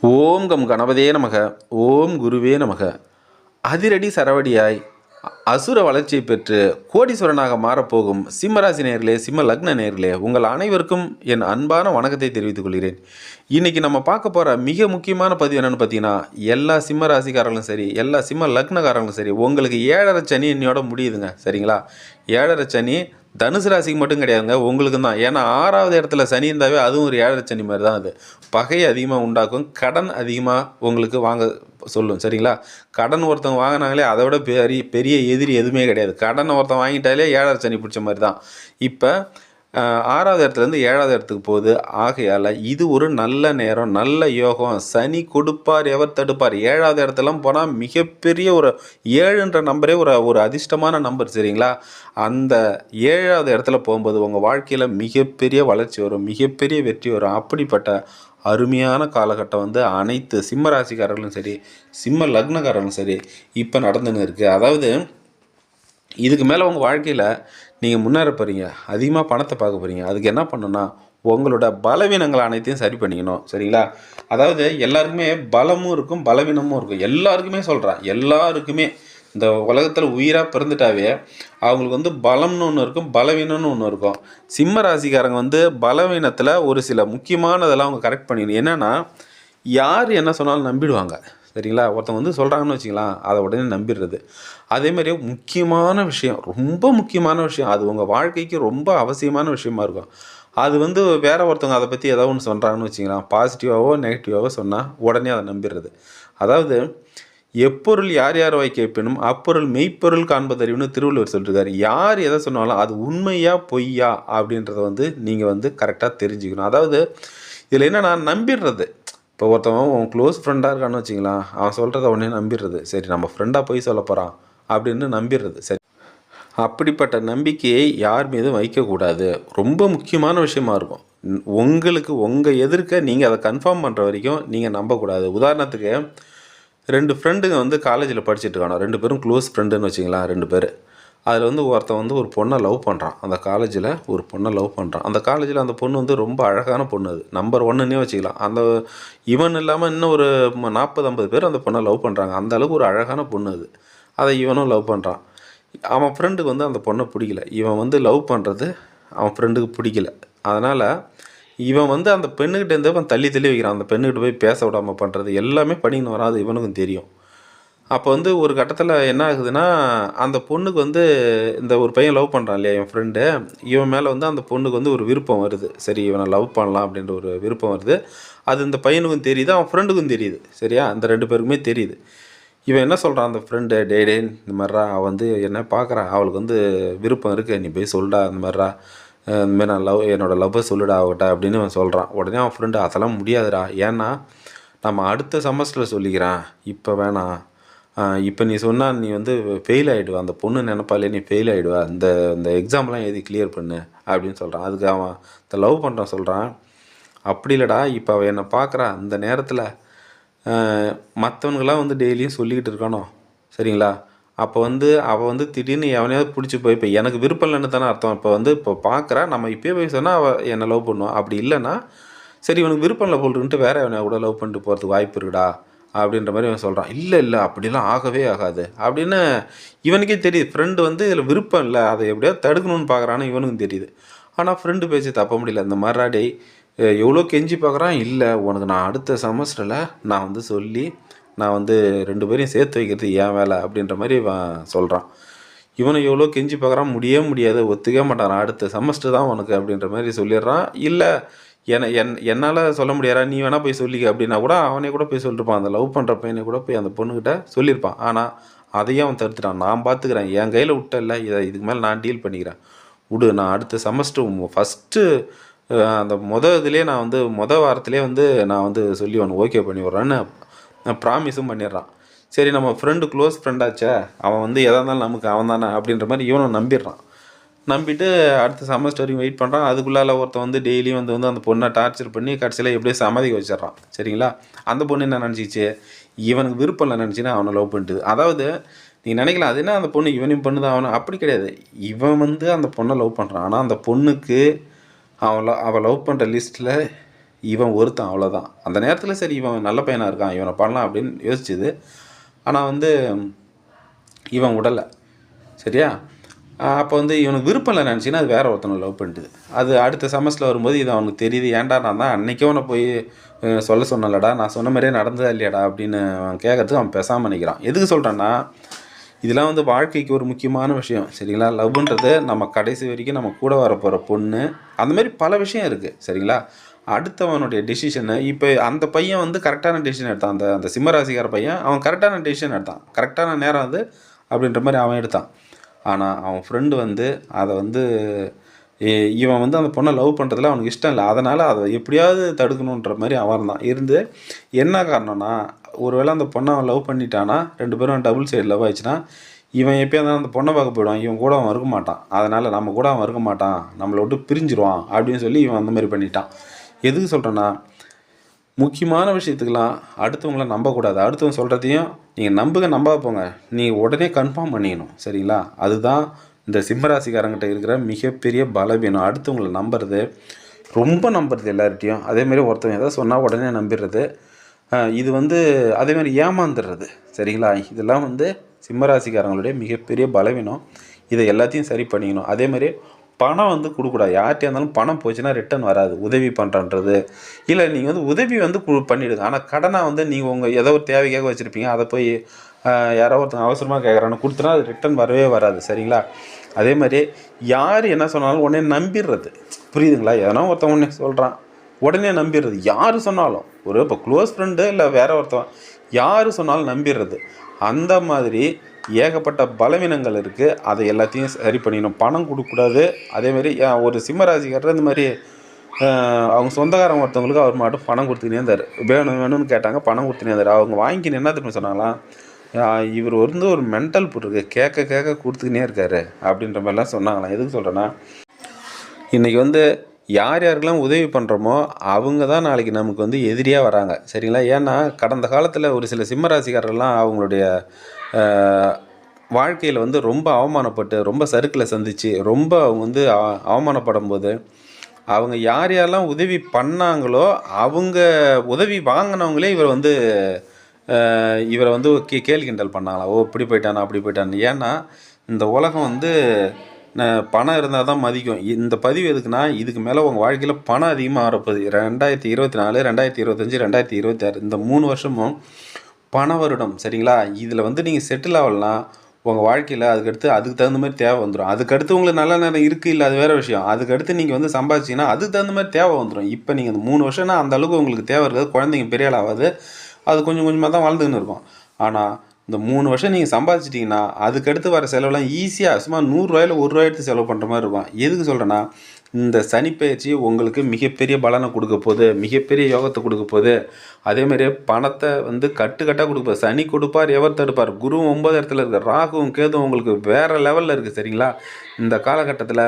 ஓம் come கணபதே நமக ஓம் குருவே நமக. அதிரடி சரவடியாய் அசுர வளர்ச்சியை பெற்று கோடீஸ்வரனாக மாறப்போகும் சிம்மராசி நேர்களே சிம்ம லக்ன நேர்களே உங்கள் அனைவருக்கும் என் அன்பான வணக்கத்தை தெரிவித்துக் கொள்கிறேன். இன்றைக்கி நம்ம பார்க்க போகிற மிக முக்கியமான பதிவு என்னென்னு பார்த்தீங்கன்னா எல்லா சிம்ம ராசிக்காரங்களும் சரி எல்லா சிம்ம லக்னக்காரங்களும் சரி உங்களுக்கு ஏழரை சனி என்னையோட முடியுதுங்க சரிங்களா? ஏழரை சனி தனுசு ராசிக்கு மட்டும் கிடையாதுங்க உங்களுக்கு தான். ஏன்னா ஆறாவது இடத்துல சனி இருந்தாவே அதுவும் ஒரு ஏழரை சனி மாதிரி தான் அது. பகை அதிகமாக உண்டாக்கும் கடன் அதிகமாக உங்களுக்கு வாங்க சொல்லும். சரிங்களா? கடன் ஒருத்தவங்க வாங்கினாங்களே அதை விட பெரிய பெரிய எதிரி எதுவுமே கிடையாது. கடனை ஒருத்தன் வாங்கிட்டாலே ஏழரை சனி பிடிச்ச மாதிரி தான். இப்போ ஆறாவது இடத்துலேருந்து ஏழாவது இடத்துக்கு போகுது. ஆகையால் இது ஒரு நல்ல நேரம் நல்ல யோகம். சனி கொடுப்பார் எவர் தடுப்பார். ஏழாவது இடத்துலாம் போனால் மிகப்பெரிய ஒரு ஏழுன்ற நம்பரே ஒரு ஒரு அதிர்ஷ்டமான நம்பர் சரிங்களா? அந்த ஏழாவது இடத்துல போகும்போது உங்கள் வாழ்க்கையில் மிகப்பெரிய வளர்ச்சி வரும் மிகப்பெரிய வெற்றி வரும். அப்படிப்பட்ட அருமையான காலகட்டம் வந்து அனைத்து சிம்ம ராசிக்காரர்களும் சரி சிம்ம லக்னக்காரர்களும் சரி இப்போ நடந்துன்னு இருக்குது அதாவது இதுக்கு மேலே உங்கள் வாழ்க்கையில் நீங்கள் முன்னேற போகிறீங்க அதிகமாக பணத்தை பார்க்க போகிறீங்க அதுக்கு என்ன பண்ணணும்னா உங்களோட பலவீனங்கள் அனைத்தையும் சரி பண்ணிக்கணும். சரிங்களா? அதாவது எல்லாருக்குமே பலமும் இருக்கும் பலவீனமும் இருக்கும். எல்லாருக்குமே சொல்கிறேன் எல்லாருக்குமே. இந்த உலகத்தில் உயிராக பிறந்துட்டாவே அவங்களுக்கு வந்து பலம்னு ஒன்று இருக்கும் பலவீனம்னு ஒன்று இருக்கும். சிம்ம ராசிக்காரங்க வந்து பலவீனத்தில் ஒரு சில முக்கியமானதெல்லாம் அவங்க கரெக்ட் பண்ணிக்கணும். என்னென்னா யார் என்ன சொன்னாலும் நம்பிடுவாங்க. சரிங்களா? ஒருத்தவங்க வந்து சொல்கிறாங்கன்னு வச்சுக்கலாம் அதை உடனே நம்பிடுறது. அதேமாதிரி முக்கியமான விஷயம் ரொம்ப முக்கியமான விஷயம் அது உங்கள் வாழ்க்கைக்கு ரொம்ப அவசியமான விஷயமா இருக்கும். அது வந்து வேறு ஒருத்தவங்க அதை பற்றி ஏதோ ஒன்று சொல்கிறாங்கன்னு வச்சுக்கலாம் பாசிட்டிவாகவோ நெகட்டிவாகவோ சொன்னால் உடனே அதை நம்பிடுறது. அதாவது எப்பொருள் யார் யார் வாய் கேட்பினும் அப்பொருள் மெய்ப்பொருள் காண்பதறிவுன்னு திருவள்ளுவர் சொல்லியிருக்காரு யார் எதை சொன்னாலும் அது உண்மையா பொய்யா அப்படின்றத வந்து நீங்கள் வந்து கரெக்டாக தெரிஞ்சுக்கணும். அதாவது இதில் என்ன நான் நம்பிடுறது. இப்போ ஒருத்தவன் உன் க்ளோஸ் ஃப்ரெண்டாக இருக்கான்னு வச்சிங்களா அவன் சொல்கிறத உடனே நம்பிடுறது. சரி நம்ம ஃப்ரெண்டாக போய் சொல்ல போகிறான் அப்படின்னு நம்பிடுறது. சரி. அப்படிப்பட்ட நம்பிக்கையை யார் மீதும் வைக்கக்கூடாது. ரொம்ப முக்கியமான விஷயமா இருக்கும். உங்களுக்கு உங்கள் எதிர்க்க நீங்கள் அதை கன்ஃபார்ம் பண்ணுற வரைக்கும் நீங்கள் நம்பக்கூடாது. உதாரணத்துக்கு ரெண்டு ஃப்ரெண்டுங்க வந்து காலேஜில் படிச்சுட்டு இருக்கானோ ரெண்டு பேரும் க்ளோஸ் ஃப்ரெண்டுன்னு வச்சிங்களேன் ரெண்டு பேர். அதில் வந்து ஒருத்தன் வந்து ஒரு பொண்ணை லவ் பண்ணுறான் அந்த காலேஜில் ஒரு பொண்ணை லவ் பண்ணுறான் அந்த காலேஜில் அந்த பொண்ணு வந்து ரொம்ப அழகான பொண்ணு அது. நம்பர் ஒன்றுன்னே வச்சுக்கலாம். அந்த இவன் இல்லாமல் இன்னும் ஒரு நாற்பது ஐம்பது பேர் அந்த பொண்ணை லவ் பண்ணுறாங்க அந்த அளவுக்கு ஒரு அழகான பொண்ணு அது. அதை இவனும் லவ் பண்ணுறான் அவன் ஃப்ரெண்டுக்கு வந்து அந்த பொண்ணை பிடிக்கல. இவன் வந்து லவ் பண்ணுறது அவன் ஃப்ரெண்டுக்கு பிடிக்கல. அதனால் இவன் வந்து அந்த பெண்ணுக்கிட்ட இருந்து அவன் தள்ளி தள்ளி வைக்கிறான். அந்த பெண்ணுக்கிட்ட போய் பேச விடாமல் பண்ணுறது எல்லாமே பண்ணின்னு வராது இவனுக்கும் தெரியும். அப்போ வந்து ஒரு கட்டத்தில் என்ன ஆகுதுன்னா அந்த பொண்ணுக்கு வந்து இந்த ஒரு பையன் லவ் பண்ணுறான் இல்லையா என் ஃப்ரெண்டு இவன் மேலே வந்து அந்த பொண்ணுக்கு வந்து ஒரு விருப்பம் வருது. சரி இவனை லவ் பண்ணலாம் அப்படின்ற ஒரு விருப்பம் வருது. அது இந்த பையனுக்கும் தெரியுது அவன் ஃப்ரெண்டுக்கும் தெரியுது. சரியா? அந்த ரெண்டு பேருக்குமே தெரியுது. இவன் என்ன சொல்கிறான் அந்த ஃப்ரெண்டு டே டே இந்த மாதிரிரா அவள் வந்து என்ன பார்க்குறா அவளுக்கு வந்து விருப்பம் இருக்குது நீ போய் சொல்டா இந்த மாதிரிரா இந்தமாரி நான் லவ் என்னோடய லவ்வை சொல்லுடா அவகிட்ட அப்படின்னு அவன் சொல்கிறான் உடனே அவன் ஃப்ரெண்டு அதெல்லாம் முடியாதுடா. ஏன்னா நம்ம அடுத்த செமஸ்டரில் சொல்லிக்கிறான். இப்போ வேணாம் இப்போ நீ சொன்னால் நீ வந்து ஃபெயில் ஆகிடுவ அந்த பொண்ணு நினப்பாலே நீ ஃபெயில் ஆகிடுவ இந்த இந்த எக்ஸாம்லாம் எழுதி கிளியர் பண்ணு அப்படின்னு சொல்கிறான் அதுக்கு அவன் இந்த லவ் பண்ணுறான் சொல்கிறான் அப்படி இல்லைடா. இப்போ அவள் என்னை பார்க்குறா இந்த நேரத்தில் மற்றவனுங்களாம் வந்து டெய்லியும் சொல்லிக்கிட்டு இருக்கானோ சரிங்களா? அப்போ வந்து அவள் வந்து திடீர்னு எவனையாவது பிடிச்சி போய் இப்போ எனக்கு விருப்பம் இல்லைன்னு தானே அர்த்தம். இப்போ வந்து இப்போ பார்க்குறா நம்ம இப்போயே போய் சொன்னால் அவள் என்னை லவ் பண்ணுவான் அப்படி இல்லைன்னா சரி இவனுக்கு விருப்பம் இல்லை போல்ட்டுன்ட்டு வேறு எவனையா கூட லவ் பண்ணிட்டு போகிறதுக்கு வாய்ப்பு இருக்குடா அப்படின்ற மாதிரி இவன் சொல்கிறான் இல்லை இல்லை அப்படிலாம் ஆகவே ஆகாது. அப்படின்னு இவனுக்கே தெரியுது. ஃப்ரெண்டு வந்து இதில் விருப்பம் இல்லை. அதை எப்படியாவது தடுக்கணும்னு பார்க்குறான்னு இவனுக்கும் தெரியுது. ஆனால் ஃப்ரெண்டு பேச்சு தப்ப முடியல. இந்த மாதிரி எவ்வளோ கெஞ்சி பார்க்குறான் இல்லை உனக்கு நான் அடுத்த செமஸ்டரில் நான் வந்து சொல்லி நான் வந்து ரெண்டு பேரையும் சேர்த்து வைக்கிறது ஏன் வேலை அப்படின்ற மாதிரி இவன் சொல்கிறான் இவனை எவ்வளோ கெஞ்சி பார்க்குறான் முடியவே முடியாது ஒத்துக்கவே மாட்டான். அடுத்த செமஸ்டர் தான் உனக்கு அப்படின்ற மாதிரி சொல்லிடுறான். இல்லை என என் என்னால் சொல்ல முடியாதா? நீ வேணால் போய் சொல்லிக்க அப்படின்னா கூட அவனே கூட போய் சொல்லியிருப்பான் அந்த லவ் பண்ணுற பையனை கூட போய் அந்த பொண்ணுக்கிட்ட சொல்லியிருப்பான் ஆனால் அதையும் அவன் தடுத்துட்டான். நான் பார்த்துக்கிறேன் என் கையில் விட்டல இதை இதுக்கு மேலே நான் டீல் பண்ணிக்கிறேன். விடு நான் அடுத்த செமஸ்டர் ஃபஸ்ட்டு அந்த மொதல் இதுலேயே நான் வந்து மொதல் வாரத்துலேயே வந்து நான் வந்து சொல்லி ஒன்று ஓகே பண்ணி விட்றேன்னு ப்ராமிஸும் பண்ணிடுறான். சரி நம்ம ஃப்ரெண்டு க்ளோஸ் ஃப்ரெண்டாச்சே அவன் வந்து எதாக இருந்தாலும் நமக்கு அவன் தானே அப்படின்ற மாதிரி இவனும் நம்பிடுறான். நம்பிட்டு அடுத்த செமஸ்டர் வரைக்கும் வெயிட் பண்ணுறான் அதுக்குள்ளால ஒருத்தன் வந்து டெய்லியும் வந்து வந்து அந்த பொண்ணை டார்ச்சர் பண்ணி கடைசியில் எப்படியோ சமாதிக்க வச்சிடுறான். சரிங்களா? அந்த பொண்ணு என்ன நினச்சிச்சு? இவனுக்கு விருப்பம் இல்லை நினச்சின்னா அவனை லவ் பண்ணிட்டு. அதாவது நீ நினைக்கலாம் அது என்ன அந்த பொண்ணு இவனையும் பொண்ணு தான் அப்படி கிடையாது. இவன் வந்து அந்த பொண்ணை லவ் பண்ணுறான் ஆனால் அந்த பொண்ணுக்கு அவன் அவள் லவ் பண்ணுற லிஸ்ட்டில் இவன் ஒருத்தன் அவ்வளோதான் அந்த நேரத்தில் சரி இவன் நல்ல பையனாக இருக்கான் இவனை பண்ணலாம் அப்படின்னு யோசிச்சுது. ஆனால் வந்து இவன் விடலை சரியா? அப்போ வந்து இவனுக்கு விருப்பம் இல்லை நினச்சின்னா அது வேற ஒருத்தனை லவ் பண்ணிட்டுது. அது அடுத்த செமஸ்டரில் வரும்போது இது அவனுக்கு தெரியுது ஏன்டா நான் தான் அன்றைக்கே அவனை போய் சொல்ல சொன்னலடா நான் சொன்ன மாதிரியே நடந்ததா இல்லையாடா அப்படின்னு அவன் கேட்கறதுக்கு அவன் பேசாமல் நினைக்கிறான் எதுக்கு சொல்கிறேன்னா இதெல்லாம் வந்து வாழ்க்கைக்கு ஒரு முக்கியமான விஷயம் சரிங்களா? லவ்ன்றது நம்ம கடைசி வரைக்கும் நம்ம கூட வரப்போகிற பொண்ணு அந்த மாதிரி பல விஷயம் இருக்குது சரிங்களா? அடுத்தவனுடைய டெசிஷனை இப்போ அந்த பையன் வந்து கரெக்டான டெசிஷன் எடுத்தான். அந்த அந்த சிம்மராசிக்கார பையன் அவன் கரெக்டான டெசிஷன் எடுத்தான். கரெக்டான நேரம் அது அப்படின்ற மாதிரி அவன் எடுத்தான். ஆனால் அவன் ஃப்ரெண்டு வந்து அதை வந்து இவன் வந்து அந்த பொண்ணை லவ் பண்ணுறதுல அவனுக்கு இஷ்டம் இல்லை. அதனால் அதை எப்படியாவது தடுக்கணுன்ற மாதிரி அவன் இருந்தான். இருந்து என்ன காரணம்னா ஒருவேளை அந்த பொண்ணை அவன் லவ் பண்ணிட்டானா ரெண்டு பேரும் டபுள் சைடு லவ் ஆயிடுச்சுன்னா இவன் எப்போயா இருந்தாலும் அந்த பொண்ணை பார்க்க போயிடுவான். இவன் கூட அவன் இருக்க மாட்டான். அதனால் நம்ம கூட அவன் இருக்க மாட்டான். நம்மளை விட்டு பிரிஞ்சிருவான் அப்படின்னு சொல்லி இவன் அந்த மாதிரி பண்ணிட்டான். எதுக்கு சொல்கிறேன்னா முக்கியமான விஷயத்துக்கெல்லாம் அடுத்தவங்கள நம்பக்கூடாது. அடுத்தவங்க சொல்கிறதையும் நீங்கள் நம்புங்க நம்பாக போங்க. நீங்கள் உடனே கன்ஃபார்ம் பண்ணிக்கணும் சரிங்களா? அதுதான் இந்த சிம்மராசிக்காரங்கிட்ட இருக்கிற மிகப்பெரிய பலவீனம். அடுத்தவங்கள நம்புறது ரொம்ப நம்புறது எல்லார்ட்டையும் அதேமாரி ஒருத்தவங்க எதாவது சொன்னால் உடனே நம்பிடுறது. இது வந்து அதேமாதிரி ஏமாந்துடுறது சரிங்களா? இதெல்லாம் வந்து சிம்மராசிக்காரங்களுடைய மிகப்பெரிய பலவீனம். இதை எல்லாத்தையும் சரி பண்ணிக்கணும். அதேமாதிரி பணம் வந்து கொடுக்கூடாது. யார்கிட்டயா இருந்தாலும் பணம் போச்சுன்னா ரிட்டர்ன் வராது. உதவி பண்ணுறன்றது இல்லை நீங்கள் வந்து உதவி வந்து கு பண்ணிவிடுங்க ஆனால் கடனை வந்து நீங்கள் உங்கள் ஏதோ ஒரு தேவைக்காக வச்சுருப்பீங்க. அதை போய் யாரோ ஒருத்தங்க அவசரமாக கேட்குறான்னு கொடுத்தனா அது ரிட்டர்ன் வரவே வராது. சரிங்களா? அதே மாதிரி யார் என்ன சொன்னாலும் உடனே நம்பிடுறது. புரியுதுங்களா? எதனா ஒருத்தன் உடனே சொல்கிறான் உடனே நம்பிடுறது. யார் சொன்னாலும்? ஒரு இப்போ க்ளோஸ் ஃப்ரெண்டு இல்லை வேற ஒருத்தவன். யார் சொன்னாலும் நம்பிடுறது. அந்த மாதிரி ஏகப்பட்ட பலவீனங்கள் இருக்குது அதை எல்லாத்தையும் சரி பண்ணிடணும். பணம் கொடுக்கக்கூடாது. அதேமாரி ஒரு சிம்மராசிக்காரர் இந்த மாதிரி அவங்க சொந்தக்காரங்க ஒருத்தவங்களுக்கு அவர் மட்டும் பணம் கொடுத்துக்கினே இருந்தார். வேணும் வேணும்னு கேட்டாங்க பணம் கொடுத்துனே இருந்தார். அவங்க வாங்கிக்கின்னு என்ன திரும்ப சொன்னாங்களாம் இவர் வந்து ஒரு மென்டல் போட்டிருக்கு கேட்க கேட்க கொடுத்துக்கினே இருக்காரு. அப்படின்ற மாதிரிலாம் சொன்னாங்களாம். எதுக்கு சொல்கிறேன்னா இன்றைக்கி வந்து யார் யாருக்கெல்லாம் உதவி பண்ணுறோமோ அவங்க தான் நாளைக்கு நமக்கு வந்து எதிரியாக வராங்க. சரிங்களா? ஏன்னா கடந்த காலத்தில் ஒரு சில சிம்மராசிக்காரர்லாம் அவங்களுடைய வாழ்க்கையில் வந்து ரொம்ப அவமானப்பட்டு ரொம்ப சறுக்கில் சந்திச்சு ரொம்ப அவங்க வந்து அவமானப்படும் போது அவங்க யார் யாரெல்லாம் உதவி பண்ணாங்களோ அவங்க உதவி வாங்கினவங்களே இவர் வந்து இவரை வந்து கே கேள்வி கிண்டல் பண்ணாங்களா? ஓ இப்படி போயிட்டானா அப்படி போயிட்டான்னு. ஏன்னா இந்த உலகம் வந்து பணம் இருந்தால் தான் மதிக்கும். இந்த பதிவு எதுக்குன்னா இதுக்கு மேலே உங்கள் வாழ்க்கையில் பணம் அதிகமாக வரப்போகுது. ரெண்டாயிரத்தி இருபத்தி நாலு ரெண்டாயிரத்தி இருபத்தஞ்சி ரெண்டாயிரத்தி இருபத்தி ஆறு இந்த மூணு வருஷமும் பண வருடம் சரிங்களா? இதில் வந்து நீங்கள் செட்டில் ஆகலாம் உங்கள் வாழ்க்கையில் அதுக்கடுத்து அதுக்கு தகுந்த மாதிரி தேவை வந்துடும் அதுக்கடுத்து உங்களுக்கு நல்ல நேரம் இருக்குது இல்லை அது வேறு விஷயம். அதுக்கடுத்து நீங்கள் வந்து சம்பாதிச்சிங்கன்னா அதுக்கு தகுந்த மாதிரி தேவை வந்துடும் இப்போ நீங்கள் இந்த மூணு வருஷம்னா அந்த அளவுக்கு உங்களுக்கு தேவை இருக்காது குழந்தைங்க பெரிய ஆகாது அது கொஞ்சம் கொஞ்சமாக தான் வாழ்ந்துக்கின்னு இருக்கும். ஆனால் இந்த மூணு வருஷம் நீங்கள் சம்பாதிச்சிட்டிங்கன்னா அதுக்கடுத்து வர செலவெல்லாம் ஈஸியாக சும்மா நூறுரூவாயில் ஒரு ரூபாய் எடுத்து செலவு பண்ணுற மாதிரி இருக்கும். எதுக்கு சொல்கிறேன்னா இந்த சனிப்பெயர்ச்சி உங்களுக்கு மிகப்பெரிய பலனை கொடுக்க போகுது மிகப்பெரிய யோகத்தை கொடுக்க போகுது. அதேமாதிரி பணத்தை வந்து கட்டுக்கட்டாக கொடுப்பார் சனி கொடுப்பார் எவர் தடுப்பார் குருவும் ஒன்பது இடத்துல இருக்குது ராகுவும் கேதும் உங்களுக்கு வேறு லெவலில் இருக்குது சரிங்களா? இந்த காலகட்டத்தில்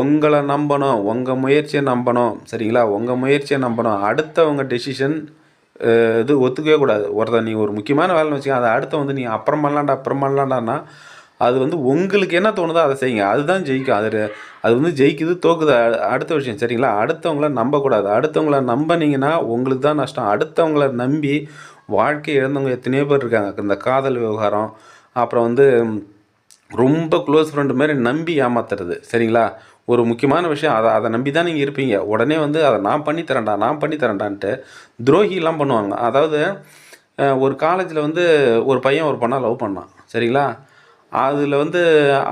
உங்களை நம்பணும் உங்கள் முயற்சியை நம்பணும் சரிங்களா? உங்கள் முயற்சியை நம்பணும். அடுத்தவங்க டெசிஷன் இது ஒத்துக்கவே கூடாது. ஒருத்தன் நீ ஒரு முக்கியமான வேலைன்னு வச்சுக்க அதை அடுத்த வந்து நீ அப்புறம் பண்ணலாண்டா அப்புறம் பண்ணலாண்டான்னா அது வந்து உங்களுக்கு என்ன தோணுதோ அதை செய்யுங்க. அதுதான் ஜெயிக்கும். அது அது வந்து ஜெயிக்குது தோக்குது. அடுத்த விஷயம் சரிங்களா? அடுத்தவங்கள நம்பக்கூடாது. அடுத்தவங்கள நம்பினீங்கன்னா உங்களுக்கு தான் நஷ்டம். அடுத்தவங்கள நம்பி வாழ்க்கை இழந்தவங்க எத்தனையோ பேர் இருக்காங்க. இந்த காதல் விவகாரம் அப்புறம் வந்து ரொம்ப க்ளோஸ் ஃப்ரெண்டு மாதிரி நம்பி ஏமாத்துறது சரிங்களா? ஒரு முக்கியமான விஷயம். அதை அதை நம்பி தான் நீங்கள் இருப்பீங்க. உடனே வந்து அதை நான் பண்ணி தரேன்டா நான் பண்ணி தரேன்டான்ட்டு துரோகிலாம் பண்ணுவாங்க. அதாவது ஒரு காலேஜில் வந்து ஒரு பையன் ஒரு பொண்ணை லவ் பண்ணான். சரிங்களா? அதில் வந்து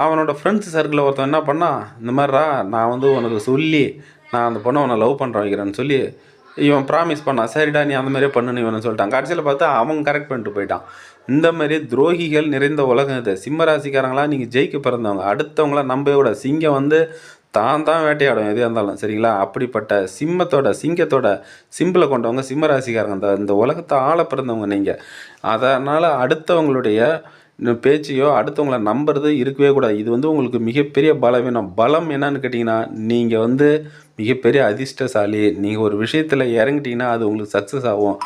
அவனோட ஃப்ரெண்ட்ஸ் சர்க்கிளில் ஒருத்தன் என்ன பண்ணான் இந்த மாதிரிரா நான் வந்து உனக்கு சொல்லி நான் அந்த பொண்ணை உன்னை லவ் பண்ணுற வைக்கிறேன்னு சொல்லி இவன் ப்ராமிஸ் பண்ணான். சரிடா நீ அந்த மாதிரியே பண்ணுன்னு இவனை சொல்லிட்டான். கடைசியில் பார்த்தா அவன் கரெக்ட் பண்ணிட்டு போயிட்டான். இந்த மாதிரி துரோகிகள் நிறைந்த உலகம் இது. சிம்மராசிக்காரங்களாம் நீங்கள் ஜெயிக்க பிறந்தவங்க. அடுத்தவங்கள நம்பவே சிங்கம் வந்து தான் தான் வேட்டையாடும் எதுவாக இருந்தாலும் சரிங்களா? அப்படிப்பட்ட சிம்மத்தோட சிங்கத்தோட சிம்பிளை கொண்டவங்க சிம்ம அந்த இந்த இந்த உலகத்தை ஆள பிறந்தவங்க நீங்கள் அதனால் அடுத்தவங்களுடைய பேச்சையோ அடுத்தவங்கள நம்புறது இருக்கவே கூடாது. இது வந்து உங்களுக்கு மிகப்பெரிய பலவீனம் பலம் என்னன்னு கேட்டிங்கன்னா நீங்கள் வந்து மிகப்பெரிய அதிர்ஷ்டசாலி. நீங்கள் ஒரு விஷயத்தில் இறங்கிட்டீங்கன்னா அது உங்களுக்கு சக்ஸஸ் ஆகும்.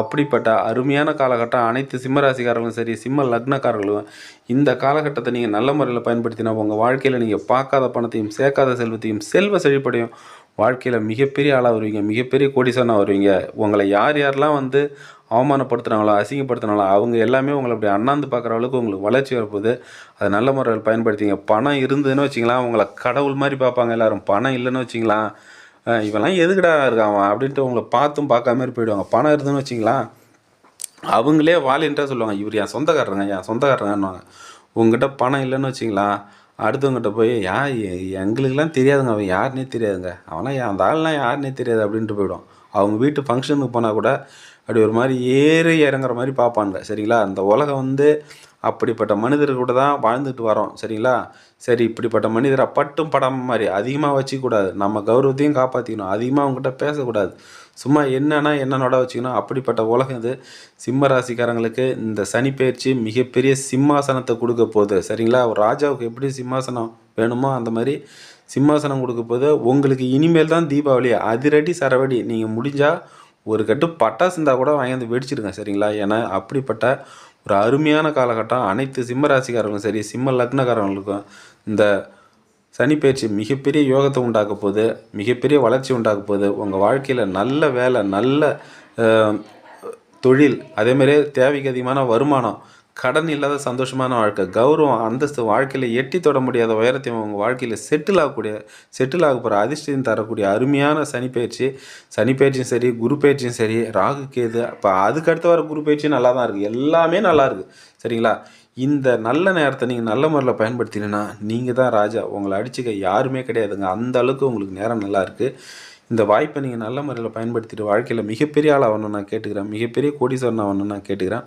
அப்படிப்பட்ட அருமையான காலகட்டம். அனைத்து சிம்மராசிக்காரர்களும் சரி சிம்ம லக்னக்காரர்களும் இந்த காலகட்டத்தை நீங்கள் நல்ல முறையில் பயன்படுத்தினா உங்கள் வாழ்க்கையில் நீங்கள் பார்க்காத பணத்தையும் சேர்க்காத செல்வத்தையும் செல்வ செழிப்படையும் வாழ்க்கையில் மிகப்பெரிய ஆளாக வருவீங்க. மிகப்பெரிய கோடீஸ்வரனாக வருவீங்க. உங்களை யார் யாரெல்லாம் வந்து அவமானப்படுத்துனாங்களோ அசிங்கப்படுத்துனாங்களோ அவங்க எல்லாமே உங்களை அப்படி அண்ணாந்து பார்க்குற அளவுக்கு உங்களுக்கு வளர்ச்சி வரப்போகுது. அதை நல்ல முறையில் பயன்படுத்திங்க. பணம் இருந்ததுன்னு வச்சிங்களா உங்களை கடவுள் மாதிரி பார்ப்பாங்க எல்லாரும். பணம் இல்லைன்னு வச்சிங்களா இவெல்லாம் எதுக்கடா எதுக்குடா இருக்கான் அவன் அப்படின்ட்டு உங்களை பார்த்தும் பார்க்காம போயிடுவாங்க. பணம் இருந்துன்னு வச்சிங்களேன் அவங்களே வாலின்ட்டா சொல்லுவாங்க இவர் என் சொந்தக்காரருங்க என் சொந்தக்காரருங்கன்னுவாங்க. உங்ககிட்ட பணம் இல்லைன்னு வச்சிங்களா அடுத்தவங்ககிட்ட போய் யா எங்களுக்கெல்லாம் தெரியாதுங்க அவன் யாருன்னே தெரியாதுங்க. அவன்லாம் அந்த ஆள்லாம் யாருன்னே தெரியாது அப்படின்ட்டு போயிடும் அவங்க வீட்டு ஃபங்க்ஷனுக்கு போனால் கூட அப்படி ஒரு மாதிரி ஏறி இறங்குற மாதிரி பார்ப்பாங்க சரிங்களா? அந்த உலகம் வந்து அப்படிப்பட்ட மனிதர் கூட தான் வாழ்ந்துட்டு வரோம் சரிங்களா? சரி இப்படிப்பட்ட மனிதரை பட்டும் படம் மாதிரி அதிகமாக வச்சுக்கூடாது. நம்ம கௌரவத்தையும் காப்பாற்றிக்கணும் அதிகமாக அவங்ககிட்ட பேசக்கூடாது. சும்மா என்னன்னா என்னனோட வச்சுக்கணும். அப்படிப்பட்ட உலகம் இது. சிம்ம ராசிக்காரங்களுக்கு இந்த சனி பயிற்சி மிகப்பெரிய சிம்மாசனத்தை கொடுக்க போகுது சரிங்களா? ஒரு ராஜாவுக்கு எப்படி சிம்மாசனம் வேணுமோ அந்த மாதிரி சிம்மாசனம் கொடுக்க போது உங்களுக்கு இனிமேல் தான் தீபாவளி அதிரடி சரவடி. நீங்கள் முடிஞ்சால் ஒரு கட்டு பட்டாசு இருந்தால் கூட வாங்கி வெடிச்சிடுங்க சரிங்களா? ஏன்னா அப்படிப்பட்ட ஒரு அருமையான காலகட்டம். அனைத்து சிம்ம ராசிக்காரங்களும் சரி சிம்ம லக்னக்காரங்களுக்கும் இந்த சனி பயிற்சி மிகப்பெரிய யோகத்தை உண்டாக்க போகுது. மிகப்பெரிய வளர்ச்சி உண்டாக்க போகுது. உங்கள் வாழ்க்கையில் நல்ல வேலை நல்ல தொழில் அதேமாதிரி தேவைக்கு அதிகமான வருமானம் கடன் இல்லாத சந்தோஷமான வாழ்க்கை கௌரவம் அந்தஸ்து வாழ்க்கையில் எட்டி தொட முடியாத உயரத்தையும் உங்கள் வாழ்க்கையில் செட்டில் ஆகக்கூடிய செட்டில் ஆக போகிற அதிர்ஷ்டம் தரக்கூடிய அருமையான சனி பயிற்சி. சனி பயிற்சியும் சரி குரு பயிற்சியும் சரி ராகு கேது இப்போ அதுக்கு அடுத்து வர குரு பயிற்சியும் நல்லா தான் இருக்குது எல்லாமே நல்லா இருக்குது சரிங்களா? இந்த நல்ல நேரத்தை நீங்கள் நல்ல முறையில் பயன்படுத்தினீங்கன்னா நீங்கள் தான் ராஜா. உங்களை அடிச்சுக்க யாருமே கிடையாதுங்க. அந்த அளவுக்கு உங்களுக்கு நேரம் நல்லா இருக்குது இந்த வாய்ப்பை நீங்கள் நல்ல முறையில் பயன்படுத்திட்டு வாழ்க்கையில் மிகப்பெரிய ஆள் ஆகணும்னு நான் கேட்டுக்கிறேன். மிகப்பெரிய கோடீஸ்வரன் ஆகணும்னு நான் கேட்டுக்கிறேன்.